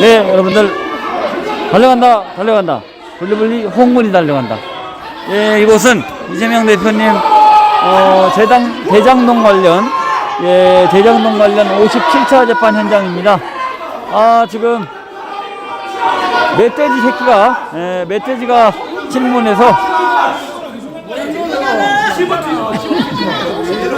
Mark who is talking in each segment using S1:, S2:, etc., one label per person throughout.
S1: 네, 여러분들. 달려간다, 달려간다. 블리블리 홍문이 달려간다. 예, 이곳은 이재명 대표님, 어, 재당, 대장동 관련, 예, 대장동 관련 57차 재판 현장입니다. 아, 지금 멧돼지 새끼가 예, 멧돼지가 질문해서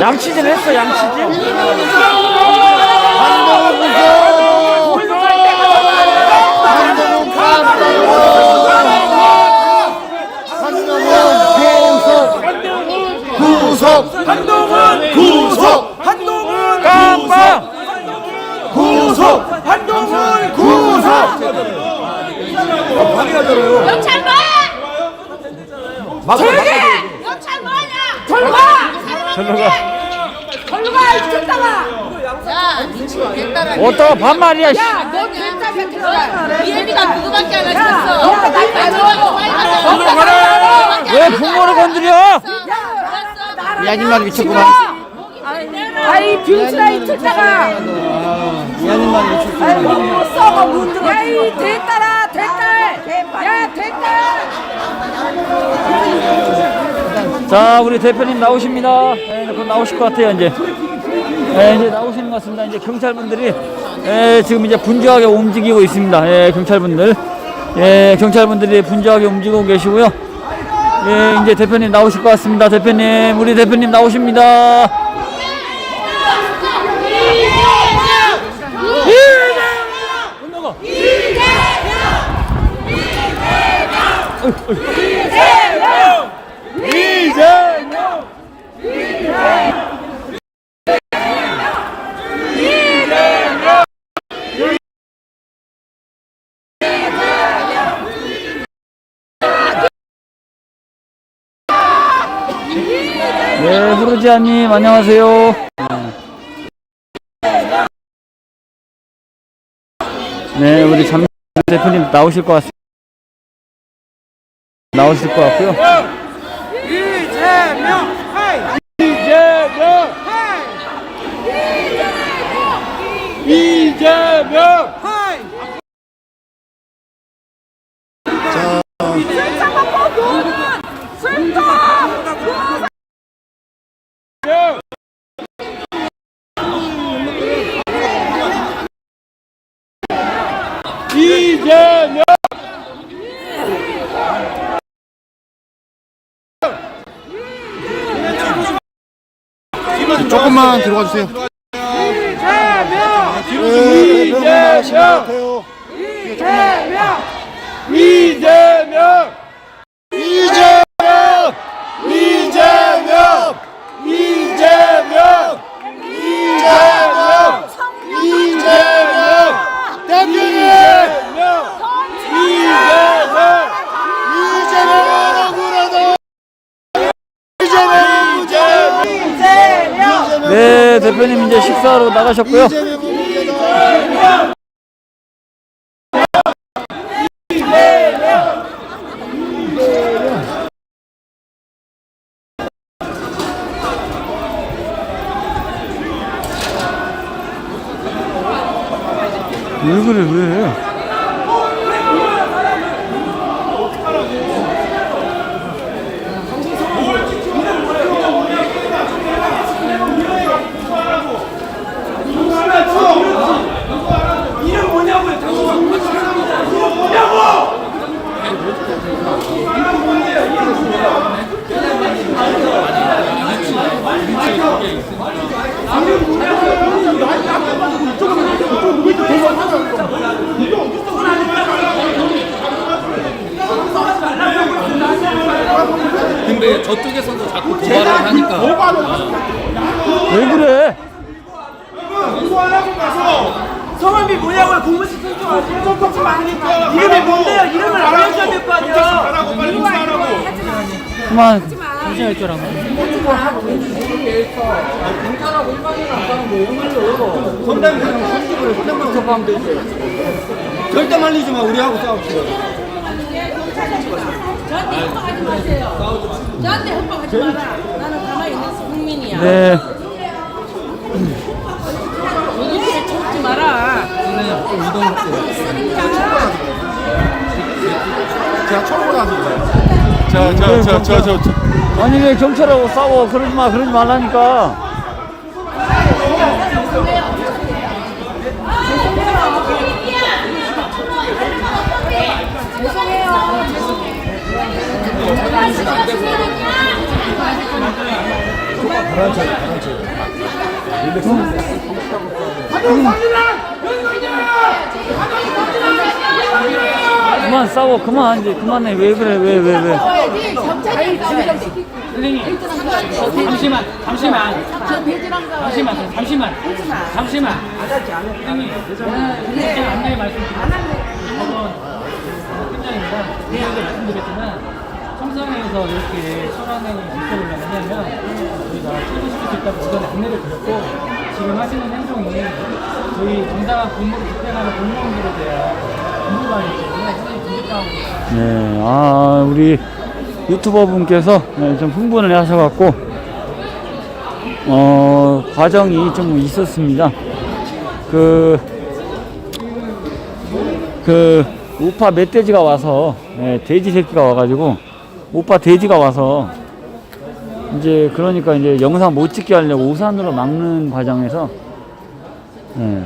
S1: 양치질 했어, 양치질.
S2: 구속!
S3: 한동훈!
S2: 구속!
S3: 한동훈!
S1: 깜빵!
S2: 구속
S3: 한동훈
S2: 구속
S4: 경찰 뭐? 경찰 뭐냐? 절로 가!
S1: 절로 가.
S4: 절로 가! 이 쫓다가! 야, 미치고 됐다라.
S1: 어따가 반말이야, 씨.
S4: 야, 너 경찰 새끼야. 이혜미가 그거밖에 안 했어. 야, 나 이거 가라.
S1: 왜 부모를 건드려?
S4: 이 아줌마도 미쳤구만. 아이 병신아 이 쫓다가.
S1: 이 아줌마는 미쳤어.
S4: 아이 못 썩어 못 들어. 야이 됐다라 됐다. 야 됐다.
S1: 자, 우리 대표님 나오십니다. 예, 곧 나오실 것 같아요, 이제. 예, 이제 나오시는 것 같습니다. 이제 경찰분들이 예, 지금 이제 분주하게 움직이고 있습니다. 예, 경찰분들. 예, 경찰분들이 분주하게 움직이고 계시고요. 예, 이제 대표님 나오실 것 같습니다. 대표님, 우리 대표님 나오십니다. 이재명! 네, 후르지아님 안녕하세요. 네, 우리 잠 대표님 나오실 것 같습니다. 나오실 것 같고요.
S3: 이재명 하이
S1: 이재명!
S3: 하이
S1: 이재명!
S2: 조금만 들어가 주세요.
S1: 이재명! 이재명!
S2: 이재명
S1: 이재명! 이재명! 이재명! 이재명!
S2: 대표님
S1: 이재명!
S2: 이재명이라고 그러다 이재명 이재명
S1: 네, 대표님 이제 식사하러 나가셨고요.
S2: 이재명 문제다.
S1: 왜 그래, 왜?
S3: 이름 뭐냐고요 당신 뭐냐고
S5: 근데 저쪽에서도 자꾸 도발을 하니까.
S1: 왜 그래?
S3: 가서 성함이 뭐냐고요? 공무시킨 좀 아세요? 똑똑지 많으니까 이름이 뭔데요? 이름을 알려줘야 될 거 아니야 하라고. 빨리 인사하라고.
S1: 그만.
S3: 절대 말리지 마 우리하고 싸웁시다
S4: 저한테 협박하지 마세요. 저한테 협박하지 마라. 나는 가만히 있는 국민이야.
S1: 네.
S4: 이렇게 쳐지 마라.
S3: 제가 처음 하는 거예요. 자, 자, 자, 자, 자, 자.
S1: 아니 왜 경찰하고 싸워? 그러지 마, 그러지 말라니까. 그만 싸워, 그만 이제 그만해. 왜 그래? 왜 왜 왜?
S4: 잠시만, 잠시만, 잠시만, 잠시만, 잠시만. 선생님, 제가 안내 말씀드리겠습니다. 팀장입니다. 제가 말씀드렸지만 청성에서 이렇게 철안행을 지켜보려면 저희가 출근시킬 수 있다고 오전에 안내를 드렸고 지금 하시는 행동이 저희 정당한 공무를 집행하는 공무원들에 대한 공부관이기 때문에 선생님 공직당하고
S1: 네, 아 우리 유튜버 분께서 네, 좀 흥분을 하셔갖고 어 과정이 좀 있었습니다. 그, 그 우파 멧돼지가 와서 네, 돼지 새끼가 와가지고 우파 돼지가 와서 이제 그러니까 이제 영상 못 찍게 하려고 우산으로 막는 과정에서 네.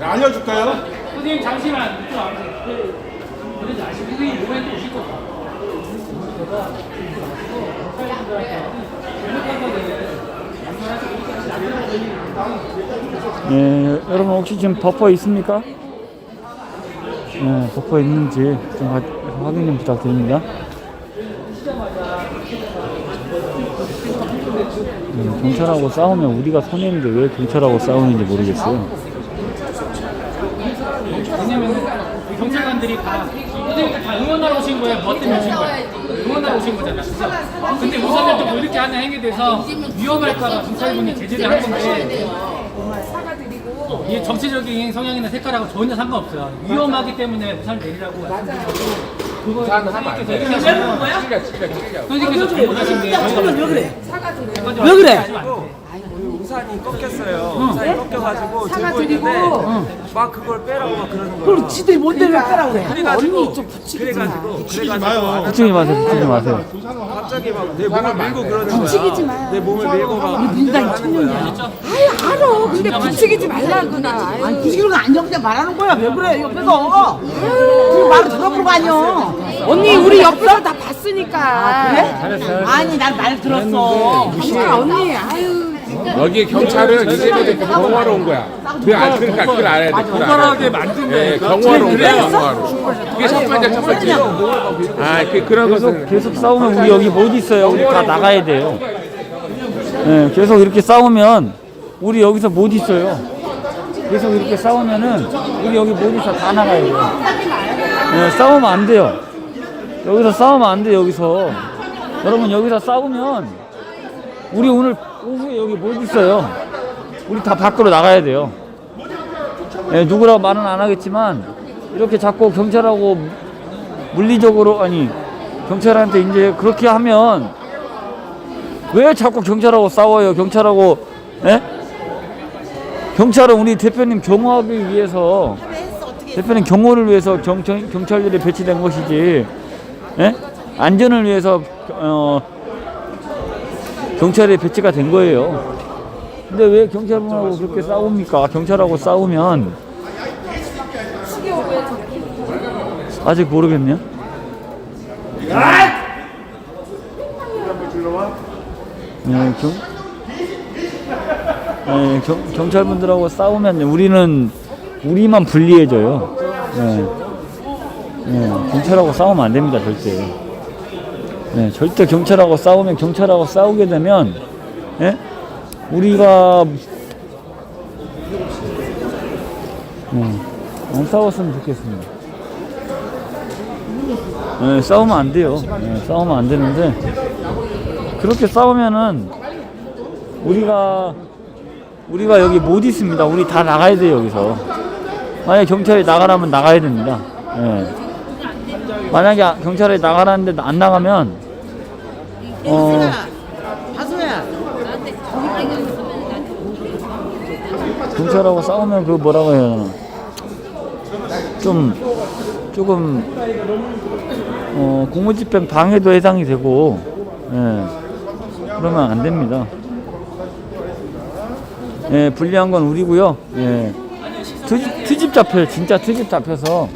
S3: 알려줄까요?
S4: 선생님 잠시만. 그러지 마시고 선생님.
S1: 예, 여러분 혹시 지금 버퍼 있습니까? 예, 버퍼 있는지 좀 화- 확인 좀 부탁드립니다. 예, 경찰하고 싸우면 우리가 손해인데 왜 경찰하고 싸우는지 모르겠어요.
S4: 왜냐면 경찰관들이 다 다 응원하러 오신 거예요. 뭐 때문에 오신 거예요? 응원하러 오신 거잖아. 그죠? 근데 우선은 또 이렇게 하는 행위에 대해서 위험할까봐 경찰분이 제재를 한 건데 어, 이게 정치적인 성향이나 색깔하고 전혀 상관없어요. 위험하기 때문에 우산을 내리라고 말씀드리고 그거 선생님께서 이렇게 하시면 선생님께서 잘못하신데 저희가 왜 그래? 왜 그래?
S6: 우산이 꺾였어요. 우산이 꺾여가지고 들고 있는데 막 그걸 빼라고 막 그러는 거예요.
S7: 그럼 지들이 못 내려 빼라고 그래.
S6: 그래가지고 그래가지고
S3: 붙이지 마요.
S1: 붙이지 마세요, 붙이지 마세요.
S6: 갑자기 막 내 몸을 밀고 그러는 거야. 부치기지 마요. 내 몸을 밀고 막
S7: 민당이 청년이야. 아유 알아. 근데 부추기지 말라구나. 아니 부추기는 거 아니야 그냥 말하는 거야. 왜 그래 옆에서. 지금 말을 들어보는 거 아니야. 언니 우리 옆에서 다 봤으니까. 그래? 아니 난 말 들었어. 무시해. 언니 아유.
S5: 여기 경찰은 이재명이 경호하러 온 거야. 그 안, 그러니까 그걸 알아야 돼. 그걸 알아야 돼. 예, 경호하러 온 거야. 경호하러. 그게 첫 번째 첫 번째. 아, 그 그런 것은
S1: 계속 싸우면 우리 여기 못 있어요. 우리 다 나가야 돼요. 예, 계속 이렇게 싸우면 우리 여기서 못 있어요. 계속 이렇게 싸우면은 우리 여기 못 있어 다 나가야 돼요. 예, 싸우면 안 돼요. 여기서 싸우면 안 돼, 여기서. 여러분, 여기서 싸우면 우리 오늘 오후에 여기 못 있어요. 우리 다 밖으로 나가야 돼요. 예, 누구라고 말은 안 하겠지만 이렇게 자꾸 경찰하고 물리적으로 아니 경찰한테 이제 그렇게 하면 왜 자꾸 경찰하고 싸워요? 경찰하고 예? 경찰은 우리 대표님 경호하기 위해서 대표님 경호를 위해서 경, 경, 경찰들이 배치된 것이지 예? 안전을 위해서 어, 경찰에 배치가 된 거예요. 근데 왜 경찰분하고 그렇게 싸웁니까? 경찰하고 싸우면 아직 모르겠네요. 네, 경, 네, 경, 경찰분들하고 싸우면 우리는 우리만 불리해져요. 네. 네, 경찰하고 싸우면 안 됩니다, 절대. 네, 절대 경찰하고 싸우면 경찰하고 싸우게 되면 예? 우리가 네, 안 싸웠으면 좋겠습니다. 네, 싸우면 안 돼요. 네, 싸우면 안 되는데 그렇게 싸우면은 우리가 우리가 여기 못 있습니다. 우리 다 나가야 돼요 여기서. 만약 경찰이 나가라면 나가야 됩니다. 예. 만약에 아- 경찰이 나가라는데 안 나가면 어
S7: 하수야.
S1: 경찰하고 싸우면 그 뭐라고 해야 되나 좀 조금 어, 공무집행 방해도 해당이 되고 예, 그러면 안 됩니다. 예, 불리한 건 우리고요. 예. 트집, 트집 잡혀요. 진짜 트집 잡혀서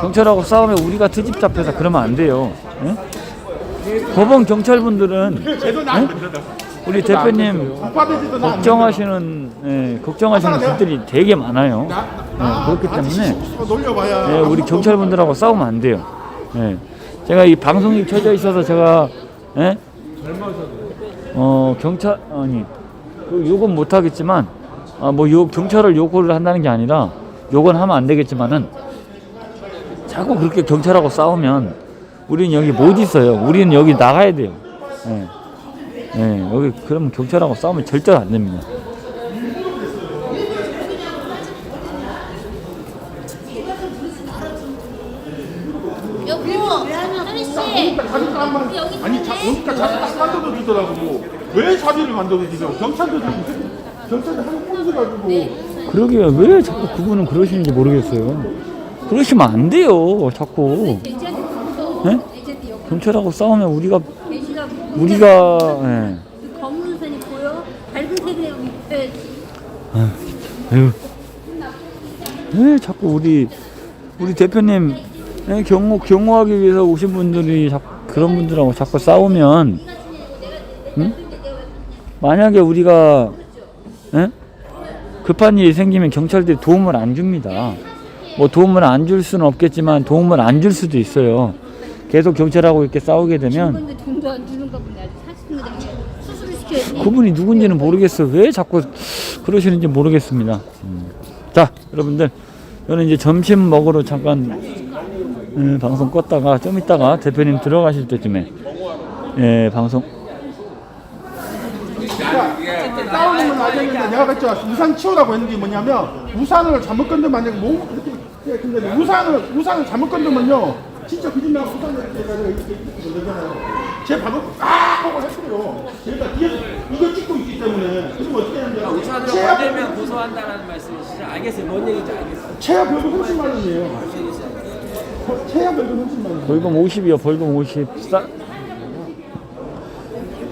S1: 경찰하고 싸우면 우리가 트집 잡혀서 그러면 안 돼요. 예? 법원 경찰분들은 예? 우리 대표님 걱정하시는 예, 걱정하시는 분들이 되게 많아요. 예, 그렇기 때문에 예, 우리 경찰분들하고 싸우면 안 돼요. 예. 제가 이 방송이 켜져 있어서 제가 예? 어 경찰 아니 그 욕은 못 하겠지만 아, 뭐욕 경찰을 욕을 한다는 게 아니라 욕은 하면 안 되겠지만은 자꾸 그렇게 경찰하고 싸우면 우리는 여기 못 있어요. 우리는 여기 나가야 돼요. 예. 예, 여기 그러면 경찰하고 싸우면 절대로 안 됩니다.
S8: 여보, 현희 씨. 여기
S3: 아니 자, 오니까 자리 딱 만들어 주더라고. 왜 자리를 만들어 주세요? 경찰도 경찰도 한국 꼴을 가지고.
S1: 그러게요. 왜 자꾸 그분은 그러시는지 모르겠어요. 그러시면 안 돼요. 자꾸. 예? 경찰하고 싸우면 우리가 우리가 예.
S8: 검은 선이 보여? 밝은 색이 밑에
S1: 에휴. 왜 자꾸 우리 우리 대표님 예, 경호 경호하기 위해서 오신 분들이 자꾸 그런 분들하고 자꾸 싸우면 응? 만약에 우리가 예? 급한 일이 생기면 경찰들이 도움을 안 줍니다. 뭐 도움을 안 줄 수는 없겠지만 도움을 안 줄 수도 있어요. 계속 경찰하고 이렇게 싸우게 되면
S8: 근데 돈도 안 주는가 보네. 아직 40분인데 수술을 시켜야지.
S1: 그분이 누군지는 모르겠어요. 왜 자꾸 그러시는지 모르겠습니다. 음. 자, 여러분들, 저는 이제 점심 먹으러 잠깐 음, 방송 껐다가 좀 있다가 대표님 들어가실 때쯤에 예, 방송
S3: 싸우는 건 알겠는데 내가 그랬죠. 우산 치우라고 했는 게 뭐냐면 우산을 잘못 건드면 만약에 몸 근데 우산을 우산을 잘못 건드면요. 진짜 그집나 우산을 해가지고 이렇게 건드잖아요. 제 방금 아 하고 했어요. 제가 뒤에서 이거 찍고 있기 때문에 그럼 어떻게 하냐면
S6: 우산으로
S3: 체압
S6: 건들면 고소한다는 말씀이시죠? 알겠어요. 뭔 얘기인지 알겠어요.
S3: 체압 별도 훨씬 많은데요. 체압 별도 훨씬 많은데.
S1: 벌금 50이요. 벌금 50. 싸...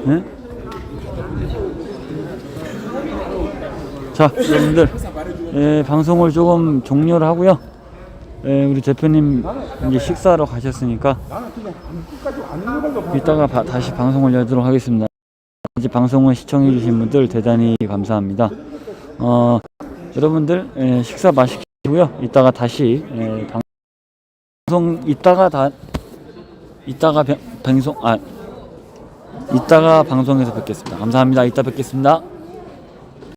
S1: 예? 자, 여러분들, 예, 방송을 조금 종료를 하고요. 예, 우리 대표님 이제 식사하러 가셨으니까 이따가 바- 다시 방송을 열도록 하겠습니다. 이제 방송을 시청해주신 분들 대단히 감사합니다. 어, 여러분들 예, 식사 맛있고요. 이따가 다시 예, 방 방송 이따가 다 이따가 병- 방송 아 이따가 방송에서 뵙겠습니다. 감사합니다. 이따 뵙겠습니다.